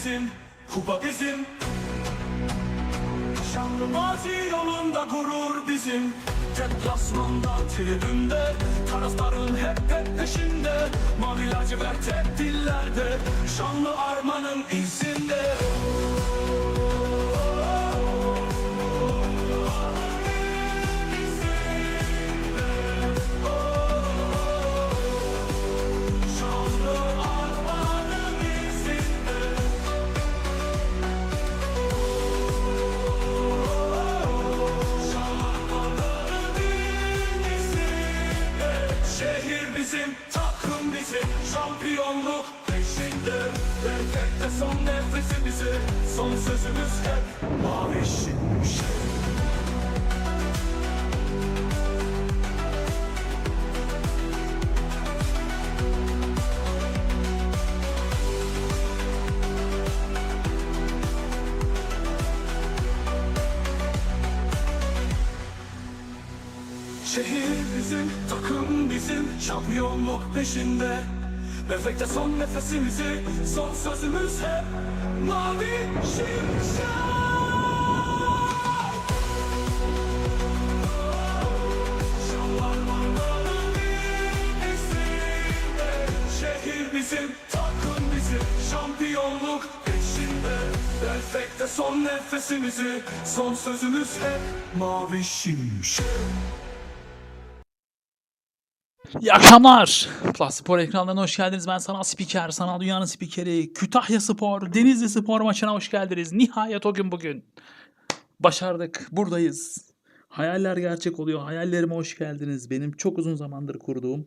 bizim, kupa bizim Şanlı mazi yolunda gurur bizim. Deplasmanda, tribünde Taraftarın hep hep peşinde. Mavi lacivert hep dillerde Şanlı armanın izinde son sözümüz hep mavi şimşek Şehir bizim, takım bizim, şampiyonluk peşinde Nefekte son nefesimizi, son sözümüz hep Mavi şimşek bizim, takım bizim, şampiyonluk peşinde Nefekte son nefesimizi, son sözümüz hep Mavi şimşek İyi akşamlar. Plus Spor ekranlarına hoş geldiniz. Ben sanal spiker, sanal dünyanın spikeri, Kütahya Spor, Denizli Spor maçına hoş geldiniz. Nihayet o gün bugün. Başardık, buradayız. Hayaller gerçek oluyor. Hayallerime hoş geldiniz. Benim çok uzun zamandır kurduğum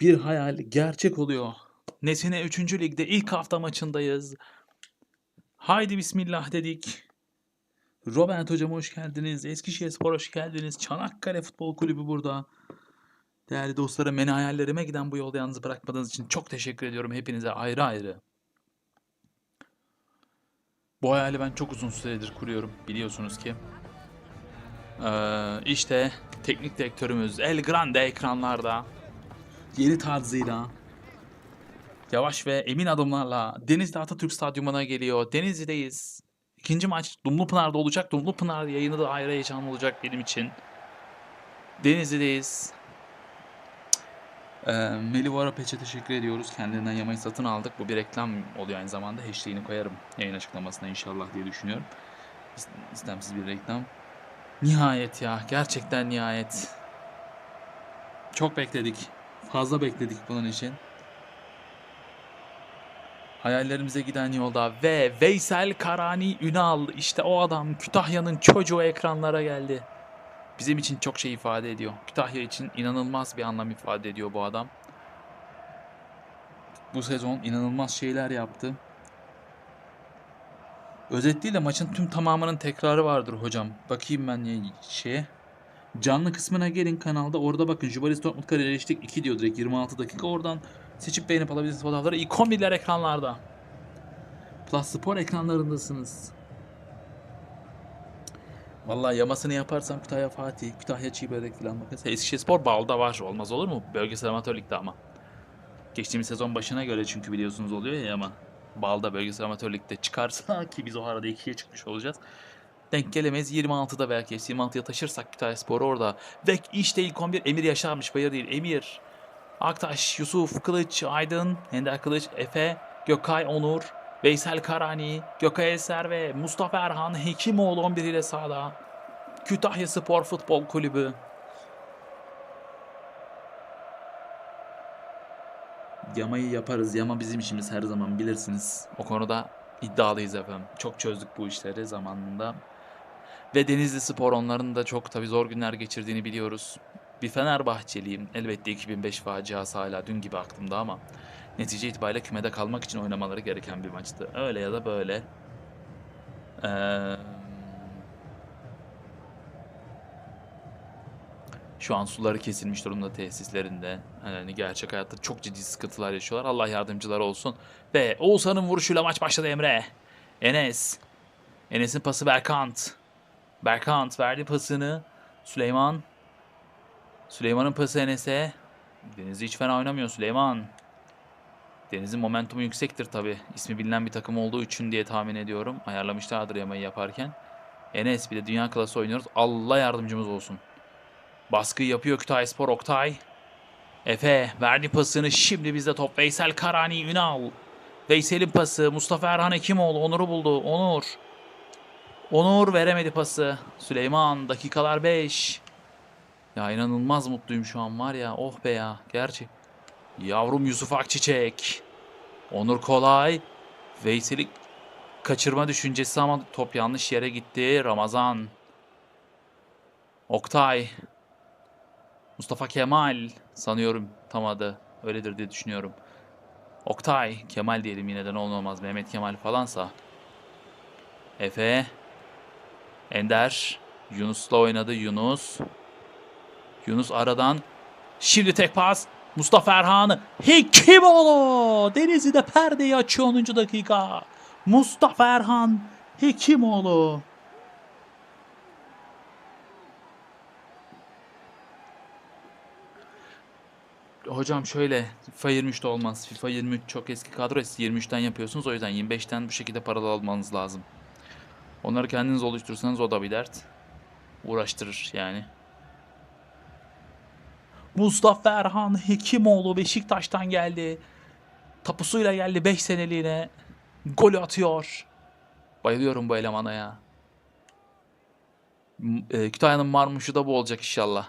bir hayal gerçek oluyor. Nesine 3. Lig'de ilk hafta maçındayız. Haydi bismillah dedik. Robert hocam hoş geldiniz. Eskişehir Spor hoş geldiniz. Çanakkale Futbol Kulübü burada. Değerli dostlarım beni hayallerime giden bu yolda yalnız bırakmadığınız için çok teşekkür ediyorum hepinize ayrı ayrı. Bu hayali ben çok uzun süredir kuruyorum biliyorsunuz ki. Ee, işte teknik direktörümüz El Grande ekranlarda. Yeni tarzıyla. Yavaş ve emin adımlarla Denizli Atatürk Stadyumuna geliyor. Denizli'deyiz. İkinci maç Dumlupınar'da olacak. Dumlupınar yayını da ayrı heyecanlı olacak benim için. Denizli'deyiz. Ee, Melih Arapeç'e teşekkür ediyoruz. Kendilerinden yamayı satın aldık. Bu bir reklam oluyor aynı zamanda. Hashtag'ini koyarım yayın açıklamasına inşallah diye düşünüyorum. İs- İstemsiz bir reklam. Nihayet ya. Gerçekten nihayet. Çok bekledik. Fazla bekledik bunun için. Hayallerimize giden yolda ve Veysel Karani Ünal işte o adam Kütahya'nın çocuğu ekranlara geldi bizim için çok şey ifade ediyor. Kütahya için inanılmaz bir anlam ifade ediyor bu adam. Bu sezon inanılmaz şeyler yaptı. Özetliyle maçın tüm tamamının tekrarı vardır hocam. Bakayım ben şeye. Canlı kısmına gelin kanalda. Orada bakın Jubalis Dortmund kariyeri eleştik 2 diyor direkt 26 dakika. Oradan seçip beğenip alabilirsiniz fotoğrafları. İlk 11'ler ekranlarda. Plus Spor ekranlarındasınız. Vallahi yamasını yaparsam Kütahya Fatih, Kütahya Çiğ Börek falan bakın. Eskişehir Spor Bal'da var. Olmaz olur mu? Bölgesel Amatör Lig'de ama. Geçtiğimiz sezon başına göre çünkü biliyorsunuz oluyor ya ama. Bal'da Bölgesel Amatör Lig'de çıkarsa ki biz o arada ikiye çıkmış olacağız. Denk gelemeyiz. 26'da belki. 26'ya taşırsak Kütahya Spor orada. Ve işte ilk 11 Emir Yaşar'mış. Bayır değil. Emir. Aktaş, Yusuf, Kılıç, Aydın, Ender Kılıç, Efe, Gökay Onur, Veysel Karani, Gökay Eser ve Mustafa Erhan Hekimoğlu 11 ile sahada. Kütahya Spor Futbol Kulübü. Yamayı yaparız. Yama bizim işimiz her zaman bilirsiniz. O konuda iddialıyız efendim. Çok çözdük bu işleri zamanında. Ve Denizli Spor onların da çok tabii zor günler geçirdiğini biliyoruz. Bir Fenerbahçeliyim. Elbette 2005 faciası hala dün gibi aklımda ama netice itibariyle kümede kalmak için oynamaları gereken bir maçtı. Öyle ya da böyle. Eee Şu an suları kesilmiş durumda tesislerinde. Yani gerçek hayatta çok ciddi sıkıntılar yaşıyorlar. Allah yardımcıları olsun. Ve Oğuzhan'ın vuruşuyla maç başladı Emre. Enes. Enes'in pası Berkant. Berkant verdi pasını. Süleyman. Süleyman'ın pası Enes'e. Denizli hiç fena oynamıyor Süleyman. Deniz'in momentumu yüksektir tabi. İsmi bilinen bir takım olduğu için diye tahmin ediyorum. Ayarlamışlardır yamayı yaparken. Enes bir de dünya klası oynuyoruz. Allah yardımcımız olsun. Baskıyı yapıyor Kütahya Spor Oktay. Efe verdi pasını şimdi bizde top. Veysel Karani Ünal. Veysel'in pası. Mustafa Erhan Hekimoğlu Onur'u buldu. Onur. Onur veremedi pası. Süleyman dakikalar 5. Ya inanılmaz mutluyum şu an var ya. Oh be ya. Gerçi. Yavrum Yusuf Akçiçek. Onur Kolay. Veysel'i kaçırma düşüncesi ama top yanlış yere gitti. Ramazan. Oktay. Mustafa Kemal. Sanıyorum tam adı. Öyledir diye düşünüyorum. Oktay. Kemal diyelim yine de ne olmaz. Mehmet Kemal falansa. Efe. Ender. Yunus'la oynadı. Yunus. Yunus aradan. Şimdi tek pas. Mustafa Erhan. Hekimoğlu. Denizli'de perdeyi açıyor 10. dakika. Mustafa Erhan. Hekimoğlu. Hocam şöyle FIFA 23'te olmaz. FIFA 23 çok eski kadro. Siz 23'ten yapıyorsunuz. O yüzden 25'ten bu şekilde paralı almanız lazım. Onları kendiniz oluşturursanız o da bir dert. Uğraştırır yani. Mustafa Erhan Hekimoğlu Beşiktaş'tan geldi. Tapusuyla geldi 5 seneliğine. Golü atıyor. Bayılıyorum bu elemana ya. E, Kütahya'nın marmuşu da bu olacak inşallah.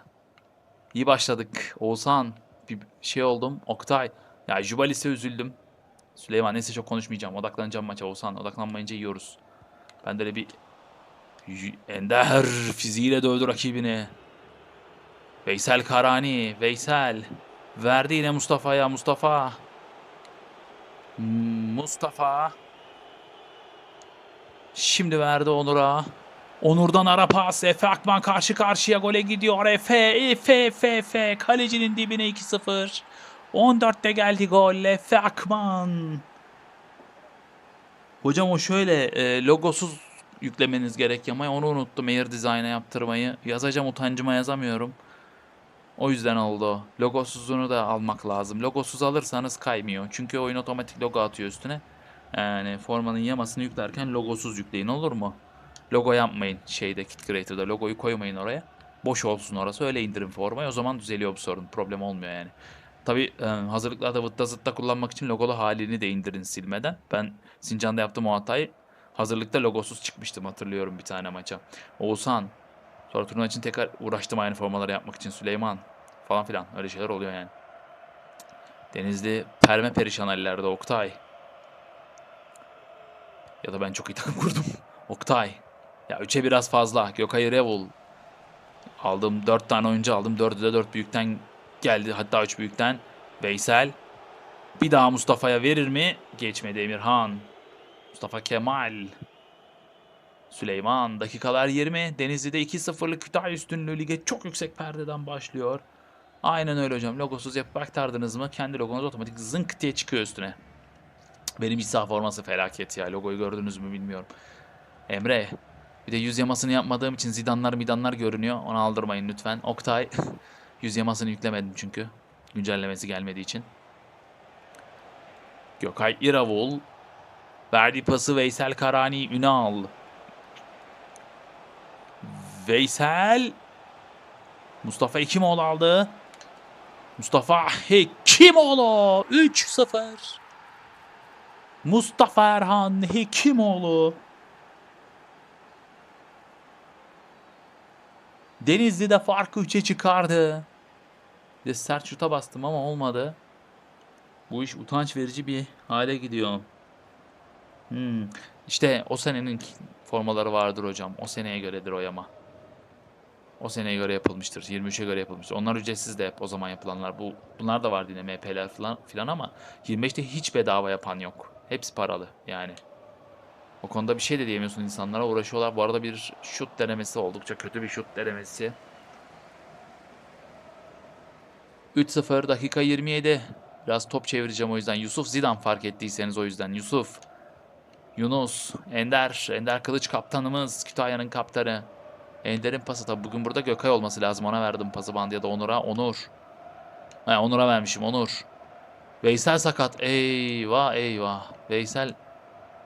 İyi başladık. Oğuzhan bir şey oldum. Oktay. Ya Jubalis'e üzüldüm. Süleyman neyse çok konuşmayacağım. Odaklanacağım maça Oğuzhan. Odaklanmayınca yiyoruz. Ben de bir Ender fiziğiyle dövdü rakibini. Veysel Karani. Veysel. Verdi yine Mustafa'ya. Mustafa. Mustafa. Şimdi verdi Onur'a. Onur'dan ara pas. Efe Akman karşı karşıya gole gidiyor. Efe, Efe, Efe, Efe. Kalecinin dibine 2-0. 14'te geldi gol. Efe Akman. Hocam o şöyle e, logosuz yüklemeniz gerek yamaya. Onu unuttum Air Design'a yaptırmayı. Yazacağım utancıma yazamıyorum. O yüzden oldu. Logosuzunu da almak lazım. Logosuz alırsanız kaymıyor. Çünkü oyun otomatik logo atıyor üstüne. Yani formanın yamasını yüklerken logosuz yükleyin olur mu? Logo yapmayın şeyde Kit Creator'da. Logoyu koymayın oraya. Boş olsun orası. Öyle indirin formayı. O zaman düzeliyor bu sorun. Problem olmuyor yani. Tabi hazırlıklarda vıtta zıtta kullanmak için logolu halini de indirin silmeden. Ben Sincan'da yaptığım o hatayı hazırlıkta logosuz çıkmıştım hatırlıyorum bir tane maça. Oğuzhan. Sonra turnuva için tekrar uğraştım aynı formaları yapmak için Süleyman. Falan filan öyle şeyler oluyor yani. Denizli perme perişan hallerde Oktay. Ya da ben çok iyi takım kurdum. Oktay. Ya 3'e biraz fazla. Gökay Revul. Aldım 4 tane oyuncu aldım. 4'ü de 4 büyükten geldi. Hatta 3 büyükten. Veysel. Bir daha Mustafa'ya verir mi? Geçmedi Emirhan. Mustafa Kemal. Süleyman. Dakikalar 20. Denizli'de 2-0'lık Kütahya üstünlüğü lige çok yüksek perdeden başlıyor. Aynen öyle hocam. Logosuz yapıp aktardınız mı kendi logonuz otomatik zınk diye çıkıyor üstüne. Benim iç forması felaket ya. Logoyu gördünüz mü bilmiyorum. Emre. Bir de yüz yamasını yapmadığım için zidanlar midanlar görünüyor. Onu aldırmayın lütfen. Oktay. yüz yamasını yüklemedim çünkü. Güncellemesi gelmediği için. Gökay İravul. Verdi pası Veysel Karani Ünal. Veysel. Mustafa Hekimoğlu aldı. Mustafa Hekimoğlu 3-0. Mustafa Erhan Hekimoğlu. Denizli'de farkı 3'e çıkardı. De sert şuta bastım ama olmadı. Bu iş utanç verici bir hale gidiyor. Hmm. İşte o senenin formaları vardır hocam. O seneye göredir o yama. O seneye göre yapılmıştır. 23'e göre yapılmıştır. Onlar ücretsiz de hep o zaman yapılanlar. Bu bunlar da vardı yine MP'ler falan filan ama 25'te hiç bedava yapan yok. Hepsi paralı yani. O konuda bir şey de diyemiyorsun insanlara uğraşıyorlar. Bu arada bir şut denemesi oldukça kötü bir şut denemesi. 3-0 dakika 27. Biraz top çevireceğim o yüzden. Yusuf Zidane fark ettiyseniz o yüzden. Yusuf. Yunus. Ender. Ender Kılıç kaptanımız. Kütahya'nın kaptanı. Ender'in pası tabi bugün burada Gökay olması lazım. Ona verdim pası bandı ya da Onur'a. Onur. Ha, Onur'a vermişim Onur. Veysel sakat. Eyvah eyvah. Veysel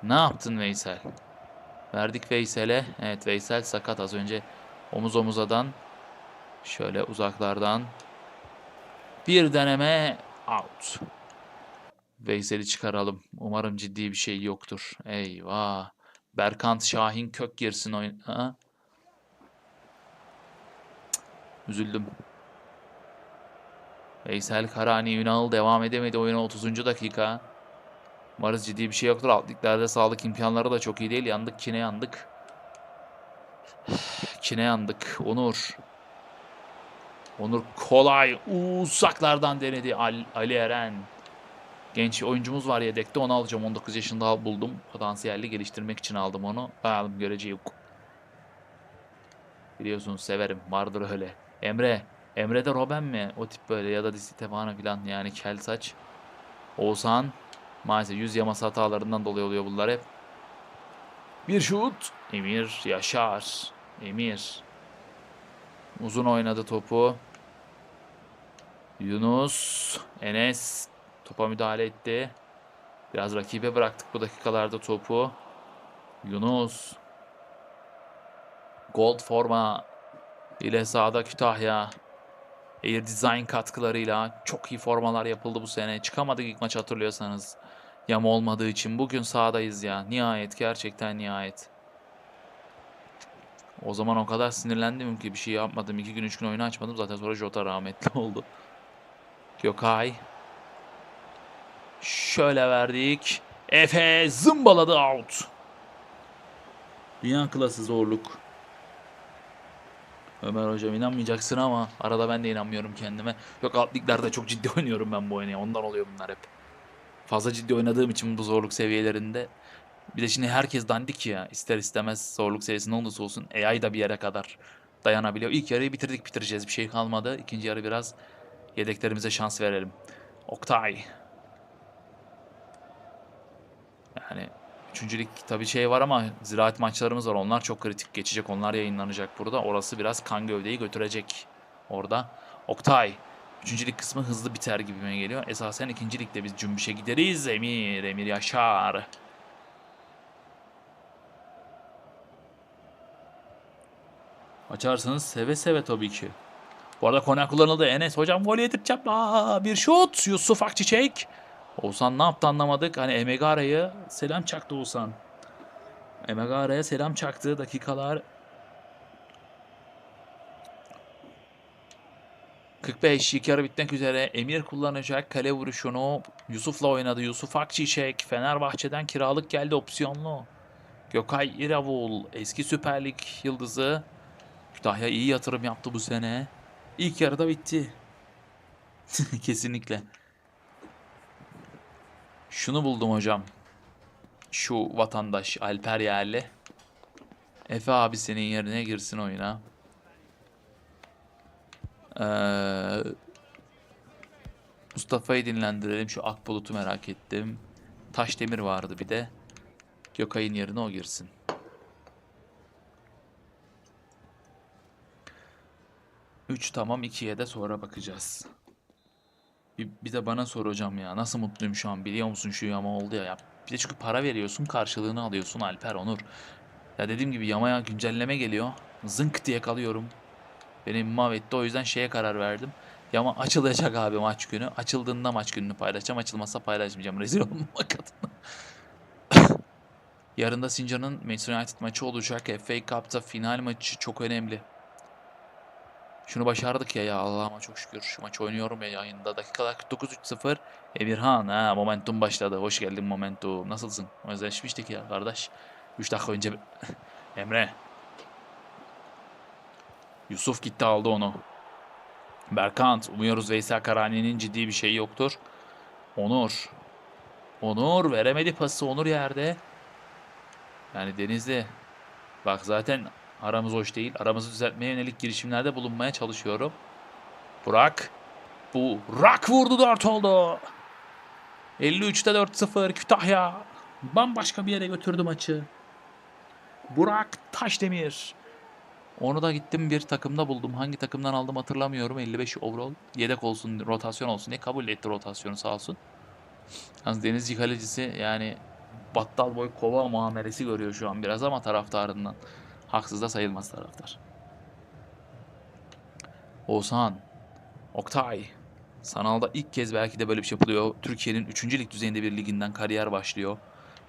ne yaptın Veysel? Verdik Veysel'e. Evet Veysel sakat az önce omuz omuzadan şöyle uzaklardan bir deneme out. Veysel'i çıkaralım. Umarım ciddi bir şey yoktur. Eyvah. Berkant Şahin kök girsin oyun. Ha? Cık, Üzüldüm. Veysel Karani Ünal devam edemedi oyuna 30. dakika. Umarız ciddi bir şey yoktur. Alt liglerde sağlık imkanları da çok iyi değil. Yandık kine yandık. Kine yandık. Onur. Onur kolay uzaklardan denedi Al- Ali Eren. Genç oyuncumuz var yedekte onu alacağım. 19 yaşında buldum. Potansiyelli geliştirmek için aldım onu. Bakalım göreceği yok. Biliyorsunuz severim. Vardır öyle. Emre. Emre de Robben mi? O tip böyle ya da Di Stefano falan yani kel saç. Oğuzhan. Maalesef yüz yaması hatalarından dolayı oluyor bunlar hep. Bir şut. Emir Yaşar. Emir. Uzun oynadı topu. Yunus. Enes. Topa müdahale etti. Biraz rakibe bıraktık bu dakikalarda topu. Yunus. Gold forma ile sahada Kütahya. Air Design katkılarıyla çok iyi formalar yapıldı bu sene. Çıkamadık ilk maç hatırlıyorsanız. Yama olmadığı için. Bugün sahadayız ya. Nihayet gerçekten nihayet. O zaman o kadar sinirlendim ki bir şey yapmadım. İki gün üç gün oyunu açmadım. Zaten sonra Jota rahmetli oldu. Gökay. Şöyle verdik. Efe zımbaladı out. Dünya klası zorluk. Ömer hocam inanmayacaksın ama arada ben de inanmıyorum kendime. Yok alt liglerde çok ciddi oynuyorum ben bu oyunu. Ondan oluyor bunlar hep. Fazla ciddi oynadığım için bu zorluk seviyelerinde. Bir de şimdi herkes dandik ya. ister istemez zorluk seviyesinde olursa olsun. AI da bir yere kadar dayanabiliyor. İlk yarıyı bitirdik bitireceğiz. Bir şey kalmadı. İkinci yarı biraz yedeklerimize şans verelim. Oktay. Yani üçüncülük tabii şey var ama ziraat maçlarımız var. Onlar çok kritik geçecek. Onlar yayınlanacak burada. Orası biraz kan gövdeyi götürecek orada. Oktay. Üçüncülük kısmı hızlı biter gibime geliyor. Esasen ikincilikte biz cümbüşe gideriz. Emir, Emir Yaşar. Açarsanız seve seve tabii ki. Bu arada Konak kullanıldı. Enes hocam gol yedireceğim. Aa, bir şut. Yusuf Akçiçek. Oğuzhan ne yaptı anlamadık. Hani Emegara'ya selam çaktı Oğuzhan. Emegara'ya selam çaktı. Dakikalar 45 ilk yarı bitmek üzere. Emir kullanacak kale vuruşunu. Yusuf'la oynadı. Yusuf Akçiçek. Fenerbahçe'den kiralık geldi opsiyonlu. Gökay İravul eski Süper Lig yıldızı. Kütahya iyi yatırım yaptı bu sene. İlk yarıda bitti. Kesinlikle. Şunu buldum hocam. Şu vatandaş Alper Yerli. Efe abi senin yerine girsin oyuna. Ee, Mustafa'yı dinlendirelim. Şu Akbulut'u merak ettim. Taşdemir vardı bir de. Gökay'ın yerine o girsin. Üç tamam ikiye de sonra bakacağız. Bir, bir de bana sor hocam ya. Nasıl mutluyum şu an biliyor musun şu yama oldu ya. ya. Bir de çünkü para veriyorsun karşılığını alıyorsun Alper Onur. Ya dediğim gibi yamaya güncelleme geliyor. Zınk diye kalıyorum. Beni mahvetti o yüzden şeye karar verdim. Yama açılacak abi maç günü. Açıldığında maç gününü paylaşacağım. Açılmazsa paylaşmayacağım. Rezil olmak adına. Yarın da Sincan'ın Manchester United maçı olacak. FA Cup'ta final maçı çok önemli. Şunu başardık ya ya Allah'ıma çok şükür. Şu maç oynuyorum ya yayında. Dakikalar 49-3-0. Emirhan ha momentum başladı. Hoş geldin momentum. Nasılsın? Özleşmiştik ya kardeş. 3 dakika önce Emre. Yusuf gitti aldı onu. Berkant. Umuyoruz Veysel Karani'nin ciddi bir şeyi yoktur. Onur. Onur veremedi pası. Onur yerde. Yani Denizli. Bak zaten aramız hoş değil. Aramızı düzeltmeye yönelik girişimlerde bulunmaya çalışıyorum. Burak. Burak vurdu 4 oldu. 53'te 4-0 Kütahya. Bambaşka bir yere götürdü maçı. Burak Taşdemir. Onu da gittim bir takımda buldum. Hangi takımdan aldım hatırlamıyorum. 55 overall. Yedek olsun, rotasyon olsun diye kabul etti rotasyonu sağ olsun. Yalnız Denizci kalecisi yani battal boy kova muamelesi görüyor şu an biraz ama taraftarından. Haksız da sayılmaz taraftar. Oğuzhan. Oktay. Sanalda ilk kez belki de böyle bir şey yapılıyor. Türkiye'nin 3. lig düzeyinde bir liginden kariyer başlıyor.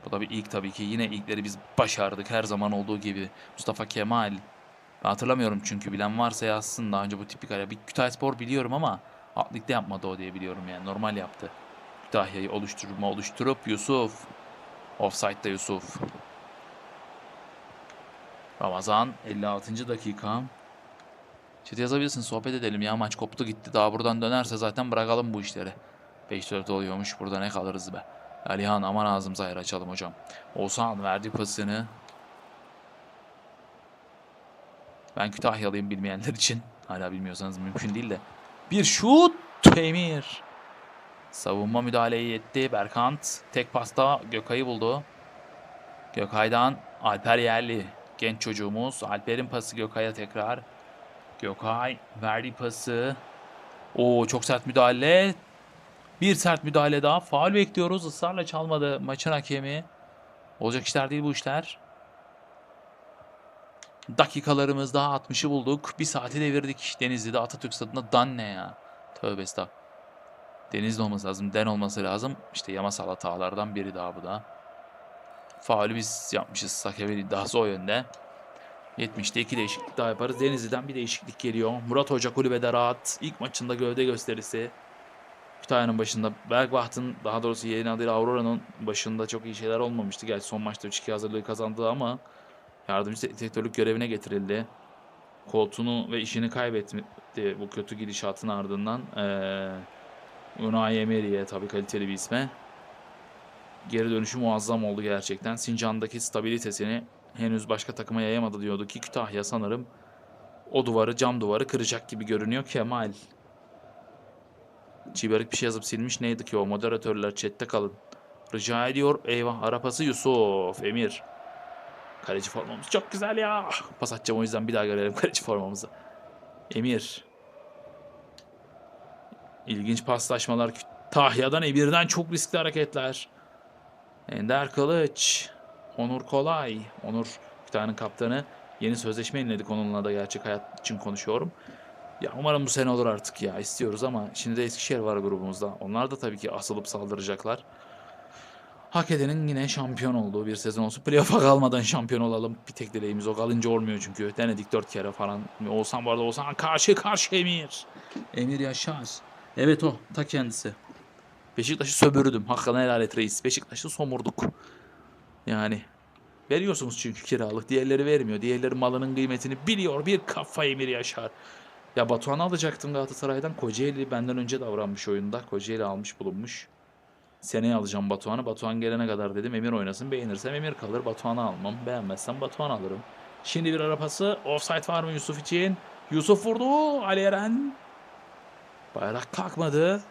Bu da bir ilk tabii ki. Yine ilkleri biz başardık her zaman olduğu gibi. Mustafa Kemal. Ben hatırlamıyorum çünkü bilen varsa yazsın daha önce bu tip bir kariyer. Bir Kütahyaspor biliyorum ama alt ligde yapmadı o diye biliyorum yani. Normal yaptı. Kütahya'yı oluşturma oluşturup Yusuf. Offside'da Yusuf. Ramazan 56. dakika. Chat yazabilirsin sohbet edelim ya maç koptu gitti. Daha buradan dönerse zaten bırakalım bu işleri. 5-4 oluyormuş burada ne kalırız be. Alihan aman ağzımıza yer açalım hocam. Oğuzhan verdi pasını. Ben Kütahyalıyım bilmeyenler için. Hala bilmiyorsanız mümkün değil de. Bir şut. Emir. Savunma müdahaleyi yetti. Berkant tek pasta Gökay'ı buldu. Gökay'dan Alper Yerli. Genç çocuğumuz. Alper'in pası Gökay'a tekrar. Gökay verdi pası. Oo çok sert müdahale. Bir sert müdahale daha. Faul bekliyoruz. Israrla çalmadı maçın hakemi. Olacak işler değil bu işler. Dakikalarımız daha 60'ı bulduk. Bir saati devirdik Denizli'de Atatürk Stadı'nda. Dan ne ya? Tövbe estağfurullah. Denizli olması lazım. Den olması lazım. İşte Yamasal hatalardan biri daha bu da. Faulü biz yapmışız. Sakevel iddiası o yönde. 70'te iki değişiklik daha yaparız. Denizli'den bir değişiklik geliyor. Murat Hoca kulübede rahat. İlk maçında gövde gösterisi. Kütahya'nın başında Bergwacht'ın daha doğrusu yeni adıyla Aurora'nın başında çok iyi şeyler olmamıştı. Gerçi son maçta 3-2 hazırlığı kazandı ama yardımcı direktörlük görevine getirildi. Koltuğunu ve işini kaybetti bu kötü gidişatın ardından. Ee, Unai Emery'e tabii kaliteli bir isme. Geri dönüşü muazzam oldu gerçekten. Sincan'daki stabilitesini henüz başka takıma yayamadı diyordu ki Kütahya sanırım o duvarı cam duvarı kıracak gibi görünüyor Kemal. Çiberik bir şey yazıp silmiş neydi ki o moderatörler chatte kalın. Rica ediyor eyvah arapası Yusuf Emir. Kaleci formamız çok güzel ya. Pas atacağım o yüzden bir daha görelim kaleci formamızı. Emir. İlginç paslaşmalar. Tahya'dan Emir'den çok riskli hareketler. Ender Kılıç. Onur Kolay. Onur Kütahya'nın kaptanı. Yeni sözleşme yeniledik onunla da gerçek hayat için konuşuyorum. Ya umarım bu sene olur artık ya istiyoruz ama şimdi de Eskişehir var grubumuzda. Onlar da tabii ki asılıp saldıracaklar. Hak edenin yine şampiyon olduğu bir sezon olsun. Playoff'a kalmadan şampiyon olalım. Bir tek dileğimiz o. Kalınca olmuyor çünkü. Denedik dört kere falan. Olsan bu arada olsan karşı karşı Emir. Emir Yaşar. Evet o. Ta kendisi. Beşiktaş'ı sömürdüm. Hakkını helal et reis. Beşiktaş'ı somurduk. Yani veriyorsunuz çünkü kiralık. Diğerleri vermiyor. Diğerleri malının kıymetini biliyor. Bir kafa Emir Yaşar. Ya Batuhan'ı alacaktım Galatasaray'dan. Kocaeli benden önce davranmış oyunda. Kocaeli almış bulunmuş. Seneye alacağım Batuhan'ı. Batuhan gelene kadar dedim Emir oynasın. Beğenirsem Emir kalır. Batuhan'ı almam. Beğenmezsem Batuhan alırım. Şimdi bir arapası. Offside var mı Yusuf için? Yusuf vurdu. Ali Eren. Bayrak kalkmadı.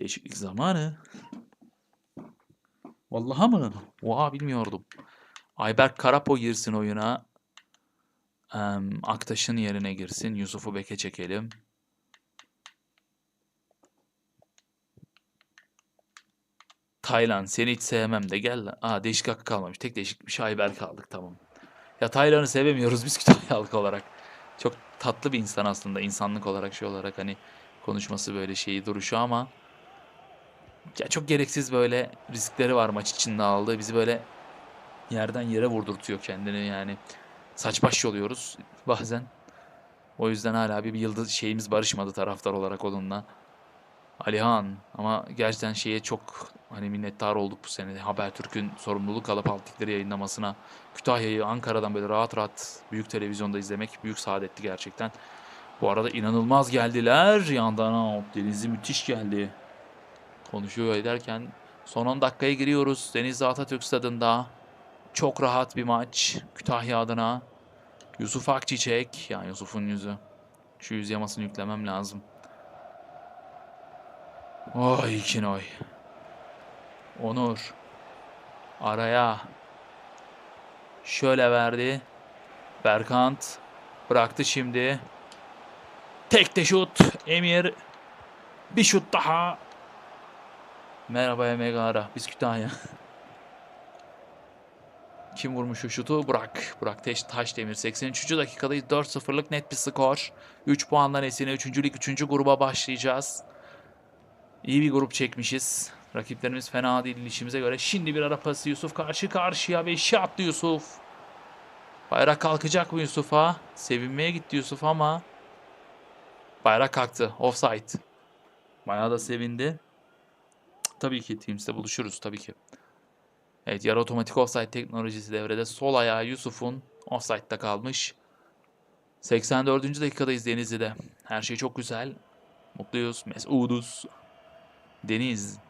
Değişiklik zamanı. Vallahi mı? Oha bilmiyordum. Ayberk Karapo girsin oyuna. Aktaş'ın yerine girsin. Yusuf'u beke çekelim. Taylan seni hiç sevmem de gel lan. Aa değişik hakkı kalmamış. Tek değişik bir şey Ayberk aldık tamam. Ya Taylan'ı sevemiyoruz biz Kütahyalık olarak. Çok tatlı bir insan aslında insanlık olarak şey olarak hani konuşması böyle şeyi duruşu ama ya çok gereksiz böyle riskleri var maç içinde aldığı. Bizi böyle yerden yere vurdurtuyor kendini yani. Saç baş oluyoruz bazen. O yüzden hala bir yıldız şeyimiz barışmadı taraftar olarak onunla. Alihan ama gerçekten şeye çok hani minnettar olduk bu sene. Habertürk'ün sorumluluk alıp altlıkları yayınlamasına. Kütahya'yı Ankara'dan böyle rahat rahat büyük televizyonda izlemek büyük saadetti gerçekten. Bu arada inanılmaz geldiler. Yandan out. Denizli müthiş geldi. Konuşuyor ederken son 10 dakikaya giriyoruz. Denizli Atatürk Stadı'nda. Çok rahat bir maç. Kütahya adına. Yusuf Akçiçek. Yani Yusuf'un yüzü. Şu yüz yamasını yüklemem lazım. Oy Kinoy. Onur. Araya. Şöyle verdi. Berkant. Bıraktı şimdi. Tek de şut. Emir. Bir şut daha. Merhaba Emegara. Biz. Kim vurmuş o şutu? Burak. Burak Teş, Taşdemir. 83. dakikadayız. 4-0'lık net bir skor. 3 puandan esine 3. lig 3. gruba başlayacağız. İyi bir grup çekmişiz. Rakiplerimiz fena değil işimize göre. Şimdi bir ara pası Yusuf karşı karşıya ve işi attı Yusuf. Bayrak kalkacak mı Yusuf'a? Sevinmeye gitti Yusuf ama bayrak kalktı. Offside. Bayağı da sevindi. Tabii ki Teams'te buluşuruz tabii ki. Evet yarı otomatik offside teknolojisi devrede. Sol ayağı Yusuf'un offside'da kalmış. 84. dakikadayız Denizli'de. Her şey çok güzel. Mutluyuz. Mesuduz. Deniz.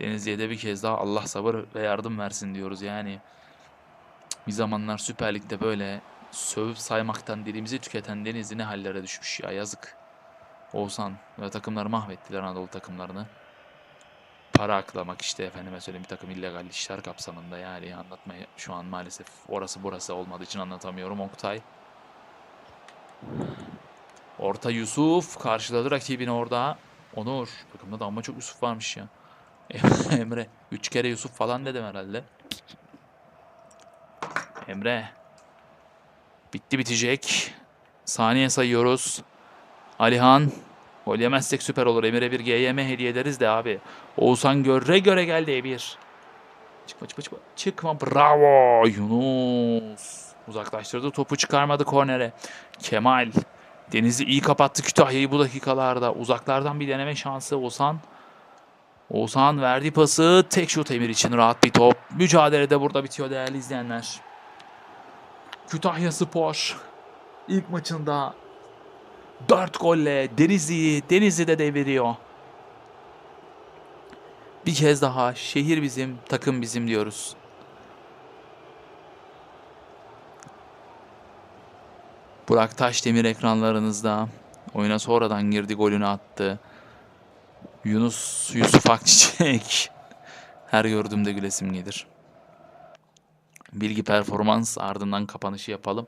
Denizli'ye de bir kez daha Allah sabır ve yardım versin diyoruz yani. Bir zamanlar Süper Lig'de böyle sövüp saymaktan dilimizi tüketen Denizli ne hallere düşmüş ya yazık. Oğuzhan ve takımları mahvettiler Anadolu takımlarını. Para aklamak işte efendime söyleyeyim bir takım illegal işler kapsamında yani anlatmayı şu an maalesef orası burası olmadığı için anlatamıyorum Oktay. Orta Yusuf karşıladı rakibini orada. Onur takımda da ama çok Yusuf varmış ya. Emre. Üç kere Yusuf falan dedim herhalde. Emre. Bitti bitecek. Saniye sayıyoruz. Alihan. Gol yemezsek süper olur. Emir'e bir GYM hediye ederiz de abi. Oğuzhan göre göre geldi E1. Çıkma çıkma çıkma. Çıkma. Bravo. Yunus. Uzaklaştırdı. Topu çıkarmadı kornere. Kemal. Deniz'i iyi kapattı Kütahya'yı bu dakikalarda. Uzaklardan bir deneme şansı Oğuzhan. Oğuzhan verdi pası. Tek şut Emir için rahat bir top. Mücadelede burada bitiyor değerli izleyenler. Kütahya Spor ilk maçında 4 golle Denizli'yi Denizli'de deviriyor. Bir kez daha şehir bizim, takım bizim diyoruz. Burak Taşdemir ekranlarınızda. Oyuna sonradan girdi, golünü attı. Yunus Yusuf Akçiçek. Her gördüğümde gülesim gelir. Bilgi performans ardından kapanışı yapalım.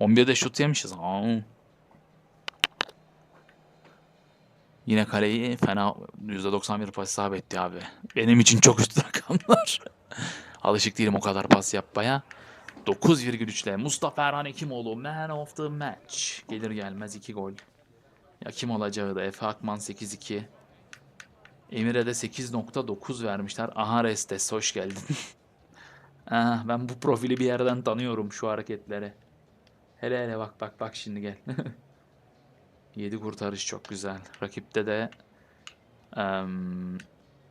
11'de şut yemişiz. Aa. Yine kaleyi fena %91 pas isabet etti abi. Benim için çok üst rakamlar. Alışık değilim o kadar pas yapmaya. 9,3 ile Mustafa Erhan Ekimoğlu Man of the Match. Gelir gelmez 2 gol. Ya kim olacağı da Efe Akman 8-2. Emir'e de 8.9 vermişler. Aha Restes hoş geldin. ah, ben bu profili bir yerden tanıyorum şu hareketleri. Hele hele bak bak bak şimdi gel. 7 kurtarış çok güzel. Rakipte de em,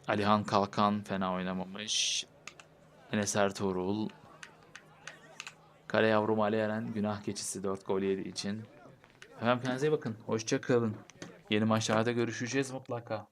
Alihan Kalkan fena oynamamış. Enes Ertuğrul. Kale yavrum Ali Eren günah keçisi 4 gol yediği için. Efendim kendinize bakın. Hoşça kalın. Yeni maçlarda görüşeceğiz mutlaka.